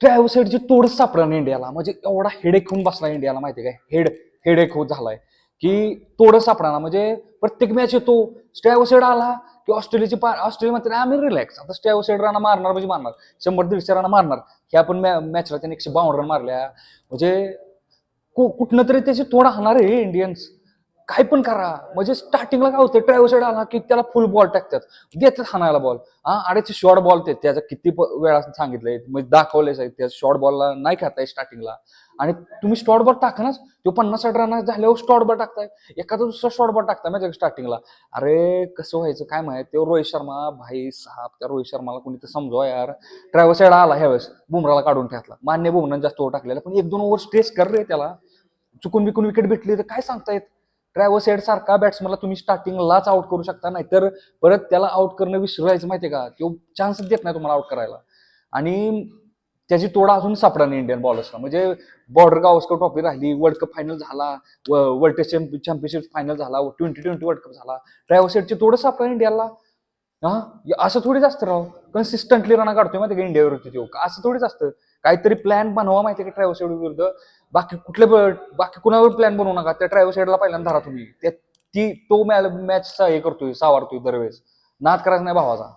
ट्रॅव्हसाईडची तोडच सापडा नाही इंडियाला. म्हणजे एवढा हेडेक होऊन बसला इंडियाला माहिती काय? हेड हेडेक होत झालाय. की तोडच सापडा म्हणजे प्रत्येक मॅच येतो स्टॅव्हसाईड आला की ऑस्ट्रेलियाची पा ऑस्ट्रेलिया म्हणते आम्ही रिलॅक्स आता स्टॅव्हसाईड राणा मारणार म्हणजे मारणार. शंभर दीडशे राणा मारणार. ह्या पण मॅचला त्याने एकशे बावन्न रन मारल्या. म्हणजे कु- कुठनं तरी त्याची तोड हाणार आहे इंडियन्स काय पण करा. म्हणजे स्टार्टिंगला काय होतं ट्रॅव्हसाईड आला की त्याला फुल बॉल टाकतात. देतात हाणायला बॉल हा अडीच शॉर्ट बॉल ते त्याचा किती प- वेळा सांगितलंय म्हणजे दाखवलेच आहे त्या शॉर्ट बॉलला नाही खाताय स्टार्टिंगला आणि तुम्ही शॉर्ट बॉल टाका तो पन्नास साठ रन झाल्यावर शॉर्ट बॉल टाकताय. एखादा दुसरा शॉर्ट बॉल टाकताय माहिती स्टार्टिंगला अरे कसं व्हायचं काय माहिती? ते रोहित शर्मा भाई साहेब त्या रोहित शर्माला कोणी तर समजवा यार. ट्रॅव्हल साईड आला ह्यावेळेस बुमराला काढून टाकला. मान्य बुमरान जास्त ओव्हर टाकलेला पण एक दोन ओव्हर स्ट्रेस कर रे त्याला. चुकून बिकून विकेट भेटली तर काय सांगतायत ट्रॅव्हल साईड सारखा बॅट्समनला तुम्ही स्टार्टिंगलाच आउट करू शकता नाहीतर परत त्याला आउट करणं विसरायचं माहितीये का? तो चान्स देत नाही तुम्हाला आउट करायला. आणि त्याची तोडा अजून सापडा नाही इंडियन बॉलर्सला म्हणजे बॉर्डर गावस्कर ट्रॉफी राहिली वर्ल्ड कप फायनल झाला वर्ल्ड टेस्ट चॅम्पियनशिप फायनल झाला ट्वेंटी ट्वेंटी वर्ल्ड कप झाला. ड्रायव्हर साईडची तोडं सापडा इंडियाला हा? असं थोडीच असतं राव. कन्सिस्टंटली रना काढतोय माहिती का इंडियावरती तो. असं थोडीच असतं. काहीतरी प्लॅन बनवा माहिती का ट्रॅव्हल साईड विरुद्ध? बाकी कुठले बाकी कुणावर प्लॅन बनवू नका. त्या ट्रॅव्हल साईडला पहिल्यांदा धरा तुम्ही. त्या ती तो मॅचचा हे करतोय सावरतोय दरवेळेस. नाद करायचा नाही भावाचा.